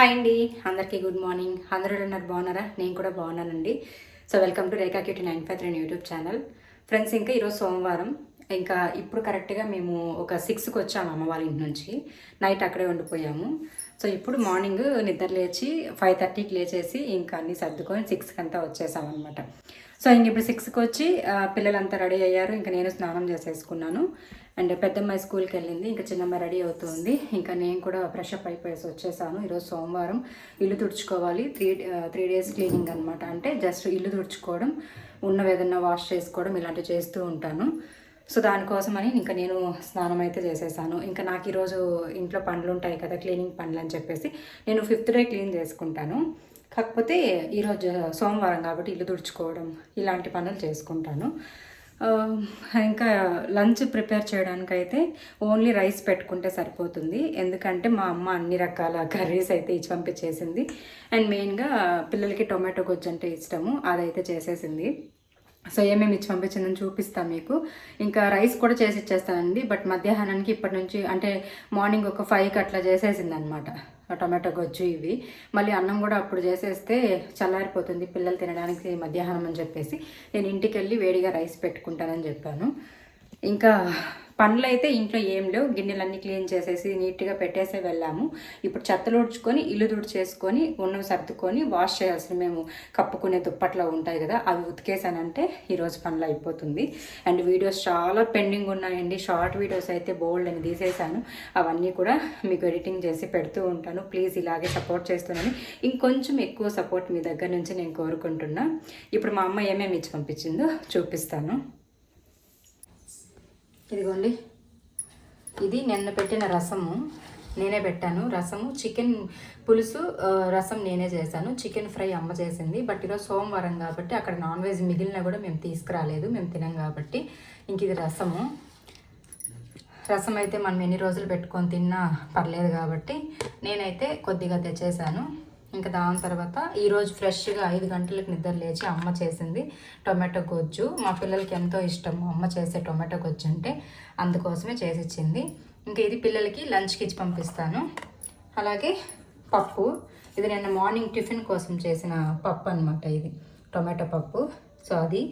Hi అండి. అందరికీ good morning అందరూ ఉన్నారు? బాగున్నారా? నేను కూడా బాగున్నానండి. So welcome to Rekha QT nine five three YouTube channel friends ఇంకా ఈరోజు సోమవారం. ఇంకా ఇప్పుడు కరెక్ట్గా మేము ఒక సిక్స్కి వచ్చాము అమ్మ వాళ్ళ ఇంటి నుంచి. నైట్ అక్కడే ఉండిపోయాము. సో ఇప్పుడు మార్నింగ్ నిద్ర లేచి ఫైవ్ థర్టీకి లేచేసి ఇంకా అన్నీ సర్దుకొని సిక్స్కి అంతా వచ్చేసామన్నమాట సో ఇంక ఇప్పుడు సిక్స్కి వచ్చి పిల్లలంతా రెడీ అయ్యారు. ఇంకా నేను స్నానం చేసేసుకున్నాను. అండ్ పెద్దమ్మాయి స్కూల్కి వెళ్ళింది. ఇంకా చిన్నమ్మాయి రెడీ అవుతుంది. ఇంకా నేను కూడా ఫ్రెష్ అప్ అయిపోయేసి వచ్చేసాను. ఈరోజు సోమవారం ఇల్లు తుడుచుకోవాలి. త్రీ త్రీ డేస్ క్లీనింగ్ అనమాట అంటే జస్ట్ ఇల్లు తుడుచుకోవడం ఉన్నవి ఏదన్నా వాష్ చేసుకోవడం ఇలాంటివి చేస్తూ ఉంటాను. సో దానికోసమని ఇంకా నేను స్నానం అయితే చేసేసాను. ఇంకా నాకు ఈరోజు ఇంట్లో పనులు ఉంటాయి కదా క్లీనింగ్ పనులు అని చెప్పేసి నేను ఫిఫ్త్ డే క్లీన్ చేసుకుంటాను. కాకపోతే ఈరోజు సోమవారం కాబట్టి ఇల్లు తుడుచుకోవడం ఇలాంటి పనులు చేసుకుంటాను. ఇంకా లంచ్ ప్రిపేర్ చేయడానికైతే ఓన్లీ రైస్ పెట్టుకుంటే సరిపోతుంది. ఎందుకంటే మా అమ్మ అన్ని రకాల కర్రీస్ అయితే ఇచ్చి పంపించేసింది. అండ్ మెయిన్గా పిల్లలకి టొమాటో గొజ్జు అంటే ఇష్టము. అదైతే చేసేసింది. సో ఏమేమి ఇచ్చి పంపించిందని చూపిస్తాను మీకు. ఇంకా రైస్ కూడా చేసి ఇచ్చేస్తానండి. బట్ మధ్యాహ్నానికి ఇప్పటి నుంచి అంటే మార్నింగ్ ఒక ఫైవ్కి అట్లా చేసేసింది అనమాట టొమాటో గొజ్జు ఇవి. మళ్ళీ అన్నం కూడా అప్పుడు చేసేస్తే చల్లారిపోతుంది. పిల్లలు తినడానికి మధ్యాహ్నం అని చెప్పేసి నేను ఇంటికి వెళ్ళి వేడిగా రైస్ పెట్టుకుంటానని చెప్పాను. ఇంకా పనులు అయితే ఇంట్లో ఏం లేవు. గిన్నెలన్నీ క్లీన్ చేసేసి నీట్గా పెట్టేసే వెళ్ళాము. ఇప్పుడు చెత్తలు ఉడ్చుకొని ఇల్లు తుడిచేసుకొని ఉన్నవి సర్దుకొని వాష్ చేయాల్సిన మేము కప్పుకునే దుప్పట్లో ఉంటాయి కదా అవి ఉతికేసానంటే ఈరోజు పనులు అయిపోతుంది. అండ్ వీడియోస్ చాలా పెండింగ్ ఉన్నాయండి. షార్ట్ వీడియోస్ అయితే బోల్డ్ అని తీసేసాను అవన్నీ కూడా మీకు ఎడిటింగ్ చేసి పెడుతూ ఉంటాను. ప్లీజ్ ఇలాగే సపోర్ట్ చేస్తున్నాను. ఇంకొంచెం ఎక్కువ సపోర్ట్ మీ దగ్గర నుంచి నేను కోరుకుంటున్నా. ఇప్పుడు మా అమ్మ ఏమేమి ఇచ్చి పంపించిందో చూపిస్తాను. ఇదిగోండి. ఇది నిన్న పెట్టిన రసము. నేనే పెట్టాను. రసము చికెన్ పులుసు రసం నేనే చేశాను. చికెన్ ఫ్రై అమ్మ చేసింది. బట్ ఈరోజు సోమవారం కాబట్టి అక్కడ నాన్ వెజ్ మిగిలిన కూడా మేము తీసుకురాలేదు. మేము తినం కాబట్టి ఇంక ఇది రసము. రసం అయితే మనం ఎన్ని రోజులు పెట్టుకొని తిన్నా పర్లేదు కాబట్టి నేనైతే కొద్దిగా తెచ్చేసాను ఇంకా దాని తర్వాత ఈరోజు ఫ్రెష్గా ఐదు గంటలకు నిద్ర లేచి అమ్మ చేసింది టొమాటో గొజ్జు. మా పిల్లలకి ఎంతో ఇష్టం అమ్మ చేసే టొమాటో గొజ్జు అంటే. అందుకోసమే చేసి ఇచ్చింది ఇంకా ఇది పిల్లలకి లంచ్కి ఇచ్చి పంపిస్తాను. అలాగే పప్పు. ఇది నిన్న మార్నింగ్ టిఫిన్ కోసం చేసిన పప్పు అనమాట ఇది టొమాటో పప్పు. సో అది.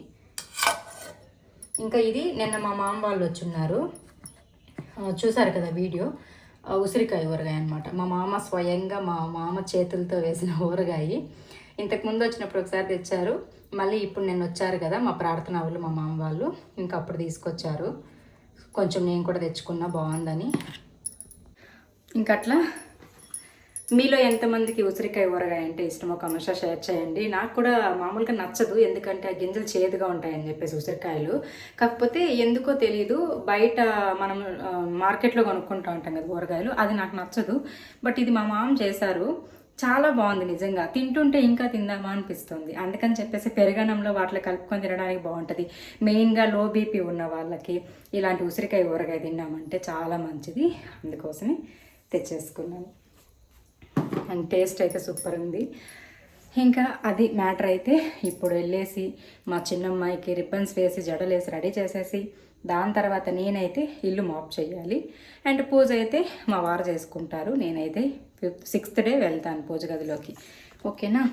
ఇంకా ఇది నిన్న మా మామ వాళ్ళు వచ్చున్నారు ఆ, చూసారు కదా వీడియో. ఉసిరికాయ ఊరగాయ అనమాట మా మామ స్వయంగా మా మామ చేతులతో వేసిన ఊరగాయ. ఇంతకుముందు వచ్చినప్పుడు ఒకసారి తెచ్చారు. మళ్ళీ ఇప్పుడు నేను వచ్చారు కదా మా ప్రార్థన వాళ్ళు మా మామ వాళ్ళు. ఇంకా అప్పుడు తీసుకొచ్చారు. కొంచెం నేను కూడా తెచ్చుకున్నా బాగుందని. ఇంకా అట్లా మీలో ఎంతమందికి ఉసిరికాయ ఊరగాయ అంటే ఇష్టమో కమర్షియల్ షేర్ చేయండి. నాకు కూడా మామూలుగా నచ్చదు ఎందుకంటే ఆ గింజలు చేదుగా ఉంటాయని చెప్పేసి ఉసిరికాయలు. కాకపోతే ఎందుకో తెలియదు బయట మనం మార్కెట్లో కొనుక్కుంటూ ఉంటాం కదా ఊరగాయలు అది నాకు నచ్చదు. బట్ ఇది మా మామ చేశారు. చాలా బాగుంది నిజంగా. తింటుంటే ఇంకా తిందామా అనిపిస్తుంది. అందుకని చెప్పేసి పెరగనంలో వాటిలో కలుపుకొని తినడానికి బాగుంటుంది. మెయిన్గా లో బీపీ ఉన్న వాళ్ళకి ఇలాంటి ఉసిరికాయ ఊరగాయ తిన్నామంటే చాలా మంచిది. అందుకోసమే తెచ్చేసుకున్నాను. అండ్ టేస్ట్ అయితే సూపర్ ఉంది. ఇంకా అది మ్యాటర్ అయితే ఇప్పుడు వెళ్ళేసి మా చిన్నమ్మాయికి రిబ్బన్స్ వేసి జడలేసి రెడీ చేసేసి దాని తర్వాత నేనైతే ఇల్లు మాప్ చేయాలి. అండ్ పూజ అయితే మా వారు చేసుకుంటారు. నేనైతే ఫిఫ్త్ సిక్స్త్ డే వెళ్తాను పూజ గదిలోకి. ఓకేనా?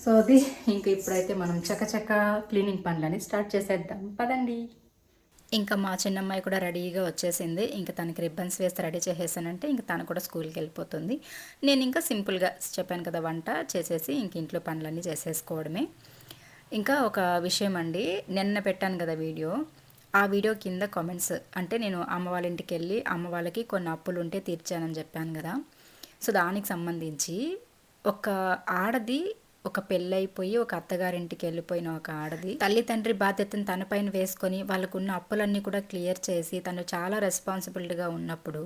సో అది ఇంక ఇప్పుడైతే మనం చకచక క్లీనింగ్ పనులని స్టార్ట్ చేసేద్దాం. పదండి. ఇంకా మా చిన్నమ్మాయి కూడా రెడీగా వచ్చేసింది. ఇంకా తనకి రిబ్బన్స్ వేసి రెడీ చేసేసానంటే ఇంకా తను కూడా స్కూల్కి వెళ్ళిపోతుంది. నేను ఇంకా సింపుల్గా చెప్పాను కదా వంట చేసేసి ఇంక ఇంట్లో పనులన్నీ చేసేసుకోవడమే. ఇంకా ఒక విషయం అండి నిన్న పెట్టాను కదా వీడియో. ఆ వీడియో కింద కామెంట్స్ అంటే నేను అమ్మ వాళ్ళ ఇంటికి వెళ్ళి అమ్మ వాళ్ళకి కొన్ని అప్పులు ఉంటే తీర్చానని చెప్పాను కదా. సో దానికి సంబంధించి ఒక ఆడది ఒక పెళ్ళైపోయి ఒక అత్తగారింటికి వెళ్ళిపోయిన ఒక ఆడది. తల్లి తండ్రి బాధ్యతను తనపైన వేసుకొని వాళ్ళకున్న అప్పులన్నీ కూడా క్లియర్ చేసి తను చాలా రెస్పాన్సిబిలిటీగా ఉన్నప్పుడు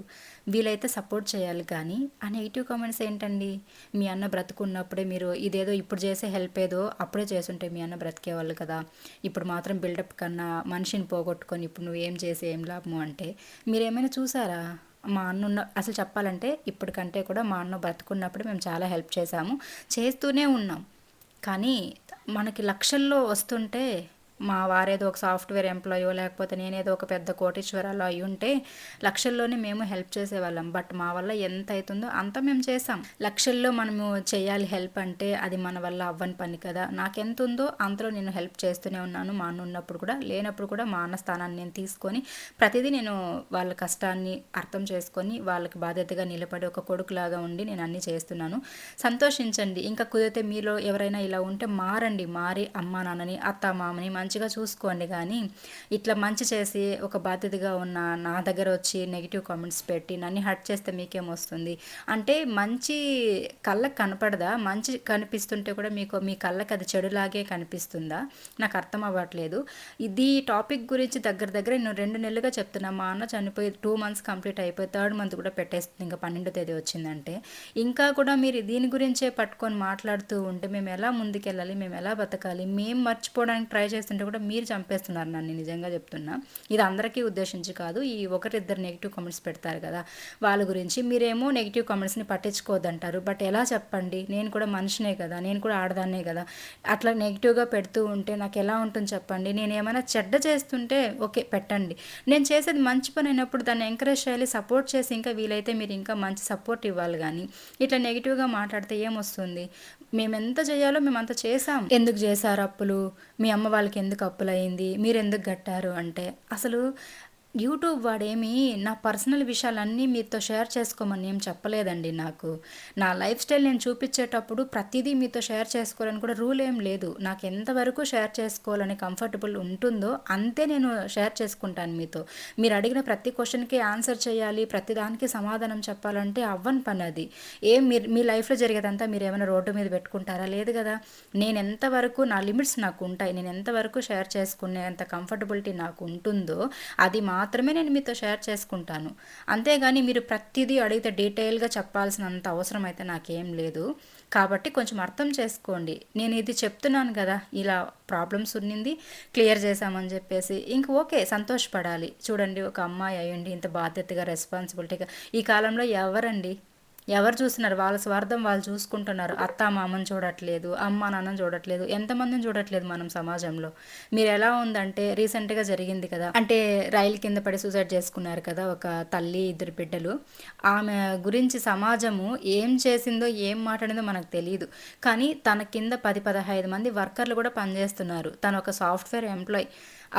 వీలైతే సపోర్ట్ చేయాలి కానీ ఆ నెగిటివ్ కామెంట్స్ ఏంటండి? మీ అన్న బ్రతుకున్నప్పుడే మీరు ఇదేదో ఇప్పుడు చేసే హెల్ప్ ఏదో అప్పుడే చేసుంటే మీ అన్న బ్రతికేవాళ్ళు కదా. ఇప్పుడు మాత్రం బిల్డప్ కన్నా మనిషిని పోగొట్టుకొని ఇప్పుడు నువ్వు ఏం చేసి ఏం లాభము అంటే మీరేమైనా చూసారా? మా అన్న ఉన్న అసలు చెప్పాలంటే ఇప్పటికంటే కూడా మా అన్న బ్రతుకున్నప్పుడు మేము చాలా హెల్ప్ చేశాము. చేస్తూనే ఉన్నాం. కానీ మనకి లక్షల్లో వస్తుంటే మా వారేదో ఒక సాఫ్ట్వేర్ ఎంప్లాయో లేకపోతే నేనేదో ఒక పెద్ద కోటీశ్వరాలు అయి ఉంటే లక్షల్లోనే మేము హెల్ప్ చేసేవాళ్ళం. బట్ మా వల్ల ఎంత అవుతుందో అంత మేము చేసాం లక్షల్లో మనము చేయాలి హెల్ప్ అంటే అది మన వల్ల అవ్వని పని కదా. నాకెంత ఉందో అంతలో నేను హెల్ప్ చేస్తూనే ఉన్నాను. మా అన్న ఉన్నప్పుడు కూడా లేనప్పుడు కూడా మా అన్న స్థానాన్ని నేను తీసుకొని ప్రతిదీ నేను వాళ్ళ కష్టాన్ని అర్థం చేసుకొని వాళ్ళకి బాధ్యతగా నిలబడి ఒక కొడుకులాగా ఉండి నేను అన్నీ చేస్తున్నాను. సంతోషించండి. ఇంకా కుదిరితే మీలో ఎవరైనా ఇలా ఉంటే మారండి. మారి అమ్మా నాన్నని అత్త మామని మంచి మంచిగా చూసుకోండి కానీ ఇట్లా మంచి చేసి ఒక బాధ్యతగా ఉన్న నా దగ్గర వచ్చి నెగిటివ్ కామెంట్స్ పెట్టి నన్ను హర్ట్ చేస్తే మీకేమొస్తుంది అంటే మంచి కళ్ళకు కనపడదా? మంచి కనిపిస్తుంటే కూడా మీకు మీ కళ్ళకి అది చెడులాగే కనిపిస్తుందా? నాకు అర్థం అవ్వట్లేదు. ఇది టాపిక్ గురించి దగ్గర దగ్గర నేను రెండు నెలలుగా చెప్తున్నా. మా అన్న చనిపోయి టూ మంత్స్ కంప్లీట్ అయిపోయి థర్డ్ మంత్ కూడా పెట్టేస్తుంది ఇంకా పన్నెండో తేదీ వచ్చిందంటే. ఇంకా కూడా మీరు దీని గురించే పట్టుకొని మాట్లాడుతూ ఉంటే మేము ఎలా ముందుకెళ్ళాలి? మేము ఎలా బతకాలి? మేము మర్చిపోవడానికి ట్రై చేస్తుంటే కూడా మీరు చంపేస్తున్నారు నన్ను నిజంగా చెప్తున్నా. ఇది అందరికీ ఉద్దేశించి కాదు ఈ ఒకరిద్దరు నెగిటివ్ కామెంట్స్ పెడతారు కదా. వాళ్ళ గురించి మీరేమో నెగిటివ్ కామెంట్స్ని పట్టించుకోవద్దంటారు. బట్ ఎలా చెప్పండి? నేను కూడా మనిషినే కదా నేను కూడా ఆడదాన్నే కదా. అట్లా నెగిటివ్గా పెడుతూ ఉంటే నాకు ఎలా ఉంటుంది చెప్పండి? నేను ఏమైనా చెడ్డ చేస్తుంటే ఓకే పెట్టండి. నేను చేసేది మంచి పని అయినప్పుడు దాన్ని ఎంకరేజ్ చేయాలి సపోర్ట్ చేసి ఇంకా వీలైతే మీరు ఇంకా మంచి సపోర్ట్ ఇవ్వాలి కానీ ఇట్లా నెగిటివ్గా మాట్లాడితే ఏమొస్తుంది? మేమెంత చేయాలో మేమంత చేసాం ఎందుకు చేశారు అప్పులు? మీ అమ్మ వాళ్ళకి ఎందుకు అప్పులు అయింది మీరు ఎందుకు కట్టారు? అంటే అసలు యూట్యూబ్ వాడేమి నా పర్సనల్ విషయాలన్నీ మీతో షేర్ చేసుకోమని ఏం చెప్పలేదండి నాకు. నా లైఫ్ స్టైల్ నేను చూపించేటప్పుడు ప్రతిదీ మీతో షేర్ చేసుకోవాలని కూడా రూల్ ఏం లేదు. నాకు ఎంతవరకు షేర్ చేసుకోవాలని కంఫర్టబుల్ ఉంటుందో అంతే నేను షేర్ చేసుకుంటాను మీతో. మీరు అడిగిన ప్రతి క్వశ్చన్కి ఆన్సర్ చేయాలి ప్రతి దానికి సమాధానం చెప్పాలంటే అవ్వని పని అది. ఏం మీరు మీ లైఫ్లో జరిగేదంతా మీరు ఏమైనా రోడ్డు మీద పెట్టుకుంటారా? లేదు కదా. నేను ఎంతవరకు నా లిమిట్స్ నాకు ఉంటాయి. నేను ఎంతవరకు షేర్ చేసుకునే అంత కంఫర్టబిలిటీ నాకు ఉంటుందో అది మా మాత్రమే నేను మీతో షేర్ చేసుకుంటాను. అంతేగాని మీరు ప్రతిదీ అడిగితే డీటెయిల్గా చెప్పాల్సినంత అవసరం అయితే నాకేం లేదు. కాబట్టి కొంచెం అర్థం చేసుకోండి. నేను ఇది చెప్తున్నాను కదా ఇలా ప్రాబ్లమ్స్ ఉన్నింది క్లియర్ చేశామని చెప్పేసి. ఇంక ఓకే సంతోషపడాలి. చూడండి ఒక అమ్మాయి అయ్యండి ఇంత బాధ్యతగా రెస్పాన్సిబిలిటీగా ఈ కాలంలో ఎవరండి? ఎవరు చూస్తున్నారు వాళ్ళ స్వార్థం వాళ్ళు చూసుకుంటున్నారు. అత్త మామని చూడట్లేదు అమ్మ నాన్నని చూడట్లేదు ఎంతమందిని చూడట్లేదు మనం సమాజంలో? మీరు ఎలా ఉందంటే రీసెంట్గా జరిగింది కదా అంటే రైలు కింద పడి సూసైడ్ చేసుకున్నారు కదా ఒక తల్లి ఇద్దరు బిడ్డలు. ఆమె గురించి సమాజము ఏం చేసిందో ఏం మాట్లాడిందో మనకు తెలియదు కానీ తన కింద పది పదహైదు మంది వర్కర్లు కూడా పనిచేస్తున్నారు. తను ఒక సాఫ్ట్వేర్ ఎంప్లాయ్.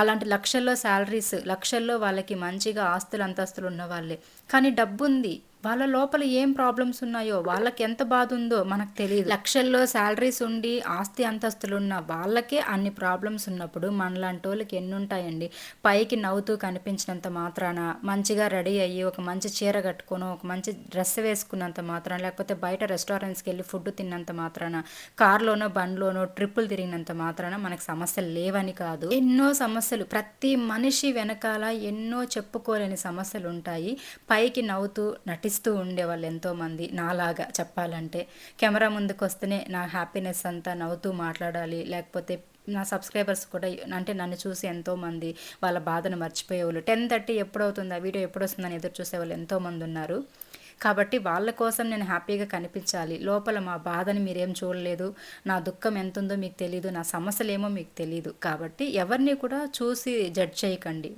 అలాంటి లక్షల్లో శాలరీస్ లక్షల్లో వాళ్ళకి మంచిగా ఆస్తులు అంతస్తులు ఉన్న వాళ్ళే కానీ డబ్బు ఉంది వాళ్ళ లోపల ఏం ప్రాబ్లమ్స్ ఉన్నాయో వాళ్ళకి ఎంత బాధ ఉందో మనకు తెలియదు లక్షల్లో శాలరీస్ ఉండి ఆస్తి అంతస్తులు ఉన్న వాళ్ళకే అన్ని ప్రాబ్లమ్స్ ఉన్నప్పుడు మనలాంటి వాళ్ళకి ఎన్ని ఉంటాయండి పైకి నవ్వుతూ కనిపించినంత మాత్రాన మంచిగా రెడీ అయ్యి ఒక మంచి చీర కట్టుకొని ఒక మంచి డ్రెస్ వేసుకున్నంత మాత్రాన లేకపోతే బయట రెస్టారెంట్స్కి వెళ్ళి ఫుడ్ తిన్నంత మాత్రాన కార్లోనో బండ్లోనో ట్రిప్పులు తిరిగినంత మాత్రాన మనకు సమస్యలు లేవని కాదు. ఎన్నో సమస్యలు ప్రతి మనిషి వెనకాల ఎన్నో చెప్పుకోలేని సమస్యలు ఉంటాయి. పైకి నవ్వుతూ నటి నటిస్తూ ఉండేవాళ్ళు ఎంతోమంది నాలాగా చెప్పాలంటే. కెమెరా ముందుకు వస్తేనే నా హ్యాపీనెస్ అంతా నవ్వుతూ మాట్లాడాలి. లేకపోతే నా సబ్స్క్రైబర్స్ కూడా అంటే నన్ను చూసి ఎంతోమంది వాళ్ళ బాధను మర్చిపోయేవాళ్ళు. Ten thirty ఎప్పుడవుతుంది? ఆ వీడియో ఎప్పుడు వస్తుందని ఎదురు చూసేవాళ్ళు ఎంతోమంది ఉన్నారు. కాబట్టి వాళ్ళ కోసం నేను హ్యాపీగా కనిపించాలి. లోపల మా బాధని మీరేం చూడలేదు. నా దుఃఖం ఎంత ఉందో మీకు తెలియదు నా సమస్యలు ఏమో మీకు తెలియదు కాబట్టి ఎవరిని కూడా చూసి జడ్జ్ చేయకండి.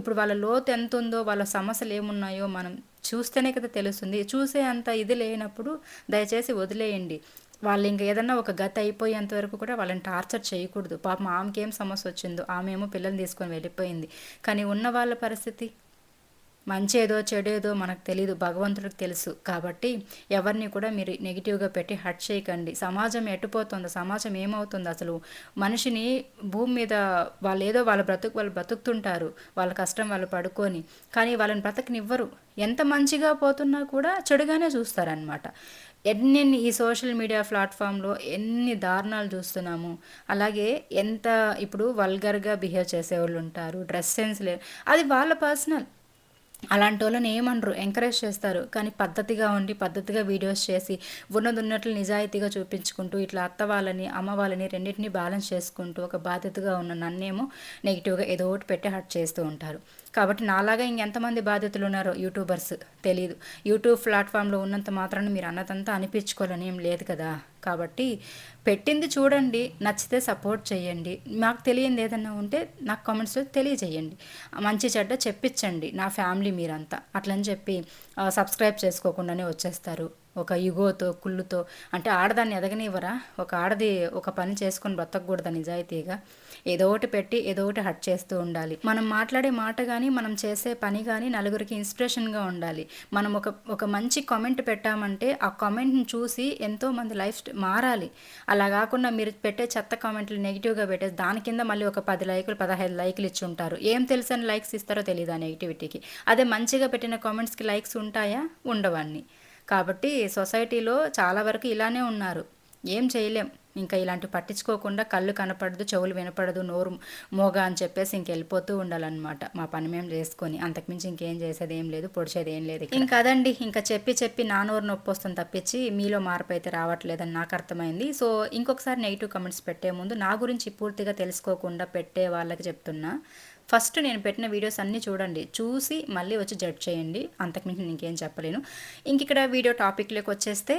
ఇప్పుడు వాళ్ళ లోతు ఎంత ఉందో వాళ్ళ సమస్యలు ఏమున్నాయో మనం చూస్తేనే కదా తెలుస్తుంది. చూసే అంత ఇది లేనప్పుడు దయచేసి వదిలేయండి. వాళ్ళు ఇంకా ఏదన్నా ఒక గత అయిపోయేంత వరకు కూడా వాళ్ళని టార్చర్ చేయకూడదు. పాపం ఆమెకి ఏం సమస్య వచ్చిందో ఆమె ఏమో పిల్లల్ని తీసుకొని వెళ్ళిపోయింది. కానీ ఉన్న వాళ్ళ పరిస్థితి? మంచేదో చెడేదో మనకు తెలియదు భగవంతుడికి తెలుసు. కాబట్టి ఎవరిని కూడా మీరు నెగిటివ్గా పెట్టి హట్ చేయకండి. సమాజం ఎట్టుపోతుందో సమాజం ఏమవుతుంది అసలు మనిషిని భూమి మీద వాళ్ళు ఏదో వాళ్ళ బ్రతుకు వాళ్ళు బ్రతుకుతుంటారు. వాళ్ళ కష్టం వాళ్ళు పడుకొని. కానీ వాళ్ళని బ్రతకనివ్వరు. ఎంత మంచిగా పోతున్నా కూడా చెడుగానే చూస్తారనమాట ఎన్ని ఈ సోషల్ మీడియా ప్లాట్ఫామ్లో ఎన్ని దారుణాలు చూస్తున్నాము. అలాగే ఎంత ఇప్పుడు వల్గర్గా బిహేవ్ చేసేవాళ్ళు ఉంటారు. డ్రెస్ సెన్స్ లేదు అది వాళ్ళ పర్సనల్ అలాంటి వాళ్ళని ఏమనరు ఎంకరేజ్ చేస్తారు. కానీ పద్ధతిగా ఉండి పద్ధతిగా వీడియోస్ చేసి ఉన్నది ఉన్నట్లు నిజాయితీగా చూపించుకుంటూ ఇట్లా అత్త వాళ్ళని అమ్మ వాళ్ళని రెండింటినీ బ్యాలెన్స్ చేసుకుంటూ ఒక బాధ్యతగా ఉన్న నన్నేమో నెగిటివ్గా ఏదో ఒకటి పెట్టి హట్ చేస్తూ ఉంటారు. కాబట్టి నాలాగా ఇంకెంతమంది బాధితులు ఉన్నారో యూట్యూబర్స్ తెలియదు యూట్యూబ్ ప్లాట్ఫామ్లో ఉన్నంత మాత్రాన్ని మీరు అన్నదంతా అనిపించుకోవాలని ఏం లేదు కదా. కాబట్టి పెట్టింది చూడండి నచ్చితే సపోర్ట్ చేయండి. నాకు తెలియంది ఏదన్నా ఉంటే నాకు కామెంట్స్లో తెలియజేయండి. మంచి చెడ్డ చెప్పించండి నా ఫ్యామిలీ మీరంతా. అట్లని చెప్పి సబ్స్క్రైబ్ చేసుకోకుండానే వచ్చేస్తారు. ఒక యుగోతో కుళ్ళుతో అంటే ఆడదాన్ని ఎదగనివ్వరా? ఒక ఆడది ఒక పని చేసుకొని బ్రతకూడదా నిజాయితీగా? ఏదో ఒకటి పెట్టి ఏదో ఒకటి హట్ చేస్తూ ఉండాలి. మనం మాట్లాడే మాట కానీ మనం చేసే పని కానీ నలుగురికి ఇన్స్పిరేషన్గా ఉండాలి. మనం ఒక ఒక మంచి కామెంట్ పెట్టామంటే ఆ కామెంట్ని చూసి ఎంతోమంది లైఫ్ మారాలి. అలా కాకుండా మీరు పెట్టే చెత్త కామెంట్లు నెగిటివ్గా పెట్టేసి దాని కింద మళ్ళీ ఒక పది లైకులు పదహైదు లైకులు ఇచ్చి ఉంటారు. ఏం తెలుసని లైక్స్ ఇస్తారో తెలియదు ఆ నెగిటివిటీకి అదే మంచిగా పెట్టిన కామెంట్స్కి లైక్స్ ఉంటాయా? ఉండవన్నీ. కాబట్టి సొసైటీలో చాలా వరకు ఇలానే ఉన్నారు. ఏం చేయలేం. ఇంకా ఇలాంటి పట్టించుకోకుండా కళ్ళు కనపడదు చెవులు వినపడదు నోరు మోగ అని చెప్పేసి ఇంక వెళ్ళిపోతూ ఉండాలన్నమాట. మా పని మేము చేసుకొని అంతకుమించి ఇంకేం చేసేది ఏం లేదు పొడిచేది ఏం లేదు ఇంకా అదండి. ఇంకా చెప్పి చెప్పి నా నోరు నొప్పి వస్తుంది తప్పించి మీలో మార్పు అయితే రావట్లేదని నాకు అర్థమైంది. సో ఇంకొకసారి నెగిటివ్ కమెంట్స్ పెట్టే ముందు నా గురించి పూర్తిగా తెలుసుకోకుండా పెట్టే వాళ్ళకి చెప్తున్నా. ఫస్ట్ నేను పెట్టిన వీడియోస్ అన్నీ చూడండి. చూసి మళ్ళీ వచ్చి జడ్జ్ చేయండి. అంతకుమించి ఇంకేం చెప్పలేను. ఇంక ఇక్కడ వీడియో టాపిక్లోకి వచ్చేస్తే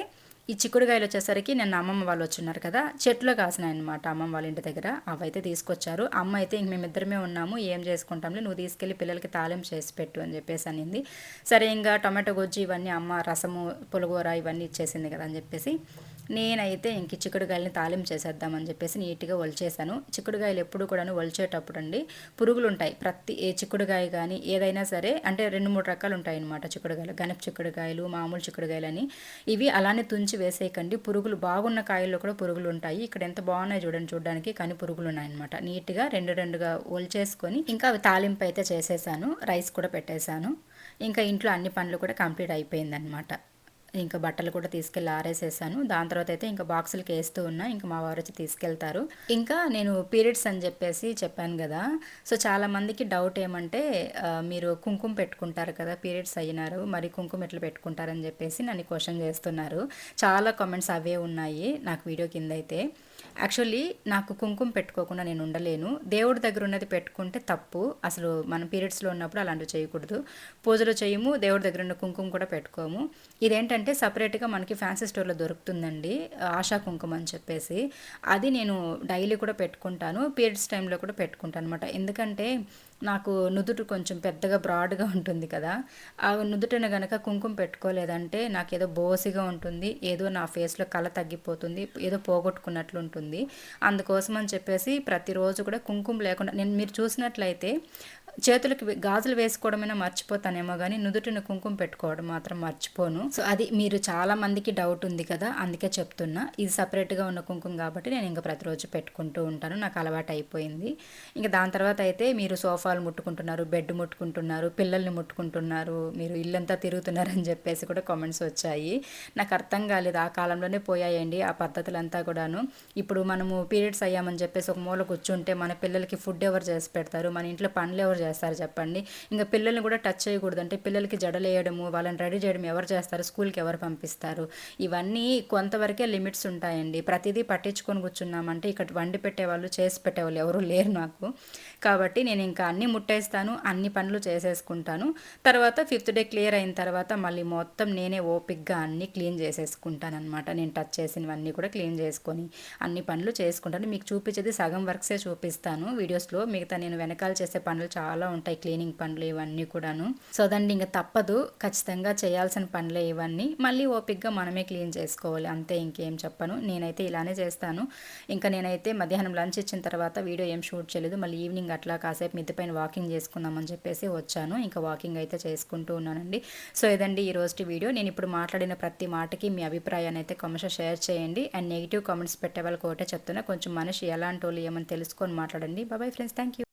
ఈ చిక్కుడుగాయలు వచ్చేసరికి నేను అమ్మమ్మ వాళ్ళు వచ్చున్నారు కదా. చెట్లు కాసినాయి అనమాట అమ్మమ్మ వాళ్ళ ఇంటి దగ్గర. అవైతే తీసుకొచ్చారు. అమ్మ అయితే ఇంక మేమిద్దరమే ఉన్నాము. ఏం చేసుకుంటాంలే? నువ్వు తీసుకెళ్ళి పిల్లలకి తాళం చేసి పెట్టు అని చెప్పేసి అనింది. సరే ఇంకా టొమాటో గొజ్జి ఇవన్నీ అమ్మ రసము పులగూర ఇవన్నీ ఇచ్చేసింది కదా అని చెప్పేసి. నేనైతే ఇంక చిక్కుడుగాయలని తాలింపు చేసేద్దామని చెప్పేసి నీట్గా వలిచేశాను చిక్కుడుకాయలు ఎప్పుడు కూడాను వలిచేటప్పుడు అండి పురుగులు ఉంటాయి ప్రతి ఏ చిక్కుడుకాయ కానీ ఏదైనా సరే అంటే రెండు మూడు రకాలు ఉంటాయి అనమాట చిక్కుడుకాయలు. గనప చిక్కుడుకాయలు మామూలు చిక్కుడుగాయలు అని ఇవి అలానే తుంచి వేసేయకండి. పురుగులు బాగున్న కాయల్లో కూడా పురుగులు ఉంటాయి ఇక్కడ ఎంత బాగున్నాయి చూడండి చూడడానికి కానీ పురుగులు ఉన్నాయన్నమాట నీట్గా రెండు రెండుగా ఒలిచేసుకొని ఇంకా అవి తాలింపు అయితే చేసేసాను. రైస్ కూడా పెట్టేశాను. ఇంకా ఇంట్లో అన్ని పనులు కూడా కంప్లీట్ అయిపోయిందనమాట ఇంకా బట్టలు కూడా తీసుకెళ్ళి ఆరేసేసాను. దాని తర్వాత అయితే ఇంకా బాక్సులకి వేస్తూ ఉన్నా. ఇంకా మా వారు వచ్చి తీసుకెళ్తారు. ఇంకా నేను పీరియడ్స్ అని చెప్పేసి చెప్పాను కదా. సో చాలా మందికి డౌట్ ఏమంటే మీరు కుంకుమ పెట్టుకుంటారు కదా పీరియడ్స్ అయినారు. మరి కుంకుమ ఎట్లా పెట్టుకుంటారని చెప్పేసి నన్ను క్వశ్చన్ చేస్తున్నారు. చాలా కామెంట్స్ అవే ఉన్నాయి. నాకు వీడియో కింద అయితే. యాక్చువల్లీ నాకు కుంకుమ పెట్టుకోకుండా నేను ఉండలేను. దేవుడి దగ్గర ఉన్నది పెట్టుకుంటే తప్పు. అసలు మన పీరియడ్స్లో ఉన్నప్పుడు అలాంటివి చేయకూడదు. పూజలు చేయము దేవుడి దగ్గర ఉన్న కుంకుమ కూడా పెట్టుకోము. ఇదేంటంటే సపరేట్గా మనకి ఫ్యాన్సీ స్టోర్లో దొరుకుతుందండి. ఆశా కుంకుమ అని చెప్పేసి. అది నేను డైలీ కూడా పెట్టుకుంటాను. పీరియడ్స్ టైంలో కూడా పెట్టుకుంటాను అనమాట ఎందుకంటే నాకు నుదుటి కొంచెం పెద్దగా బ్రాడ్గా ఉంటుంది కదా. ఆ నుదుటిన గనక కుంకుమ పెట్టుకోలేదంటే నాకు ఏదో బోసిగా ఉంటుంది. ఏదో నా ఫేస్లో కళ తగ్గిపోతుంది. ఏదో పోగొట్టుకున్నట్లు ఉంటుంది. అందుకోసం అని చెప్పేసి ప్రతిరోజు కూడా కుంకుమ లేకుండా నేను మీరు చూసినట్లయితే చేతులకి గాజులు వేసుకోవడమైనా మర్చిపోతానేమో కానీ నుదుటిన కుంకుమ పెట్టుకోవడం మాత్రం మర్చిపోను. సో అది మీరు చాలా మందికి డౌట్ ఉంది కదా అందుకే చెప్తున్నా. ఇది సపరేట్గా ఉన్న కుంకుమ కాబట్టి నేను ఇంకా ప్రతిరోజు పెట్టుకుంటూ ఉంటాను. నాకు అలవాటు అయిపోయింది. ఇంకా దాని తర్వాత అయితే మీరు సోఫాలు ముట్టుకుంటున్నారు బెడ్ ముట్టుకుంటున్నారు పిల్లల్ని ముట్టుకుంటున్నారు మీరు ఇల్లంతా తిరుగుతున్నారని చెప్పేసి కూడా కామెంట్స్ వచ్చాయి. నాకు అర్థం కాలేదు. ఆ కాలంలోనే పోయాయండి ఆ పద్ధతులంతా కూడాను. ఇప్పుడు మనము పీరియడ్స్ అయ్యామని చెప్పేసి ఒక మూల కూర్చుంటే మన పిల్లలకి ఫుడ్ ఎవరు చేసి పెడతారు? మన ఇంట్లో పనులు ఎవరు చేస్తారు చెప్పండి. ఇంకా పిల్లల్ని కూడా టచ్ చేయకూడదు. అంటే పిల్లలకి జడలేయడము వాళ్ళని రెడీ చేయడం ఎవరు చేస్తారు? స్కూల్కి ఎవరు పంపిస్తారు? ఇవన్నీ కొంతవరకే లిమిట్స్ ఉంటాయండి. ప్రతిదీ పట్టించుకొని కూర్చున్నామంటే ఇక్కడ వండి పెట్టేవాళ్ళు చేసి పెట్టేవాళ్ళు ఎవరు లేరు నాకు. కాబట్టి నేను ఇంకా అన్నీ ముట్టేస్తాను అన్ని పనులు చేసేసుకుంటాను. తర్వాత ఫిఫ్త్ డే క్లియర్ అయిన తర్వాత మళ్ళీ మొత్తం నేనే ఓపిక్గా అన్నీ క్లీన్ చేసేసుకుంటాను అనమాట నేను టచ్ చేసినవన్నీ కూడా క్లీన్ చేసుకొని అన్ని పనులు చేసుకుంటాను. మీకు చూపించేది సగం వర్క్సే చూపిస్తాను. వీడియోస్లో మిగతా నేను వెనకాల చేసే పనులు చాలా చాలా ఉంటాయి క్లీనింగ్ పనులు ఇవన్నీ కూడాను. సో దాన్ని ఇంకా తప్పదు. ఖచ్చితంగా చేయాల్సిన పనులే ఇవన్నీ. మళ్ళీ ఓపిక్గా మనమే క్లీన్ చేసుకోవాలి. అంతే ఇంకేం చెప్పను. నేనైతే ఇలానే చేస్తాను. ఇంకా నేనైతే మధ్యాహ్నం లంచ్ ఇచ్చిన తర్వాత వీడియో ఏం షూట్ చేయలేదు. మళ్ళీ ఈవినింగ్ అట్లా కాసేపు మిద్ది పైన వాకింగ్ చేసుకుందామని చెప్పేసి వచ్చాను. ఇంకా వాకింగ్ అయితే చేసుకుంటూ ఉన్నానండి. సో ఇదండి ఈ రోజు వీడియో. నేను ఇప్పుడు మాట్లాడిన ప్రతి మాటకి మీ అభిప్రాయాన్ని అయితే కమెంట్స్ షేర్ చేయండి. అండ్ నెగిటివ్ కామెంట్స్ పెట్టే వాళ్ళకి ఒకటే చెప్తున్నా. కొంచెం మనిషి ఎలాంటి వాళ్ళు ఏమని తెలుసుకొని మాట్లాడండి. బాబాయ్ ఫ్రెండ్స్. Thank you.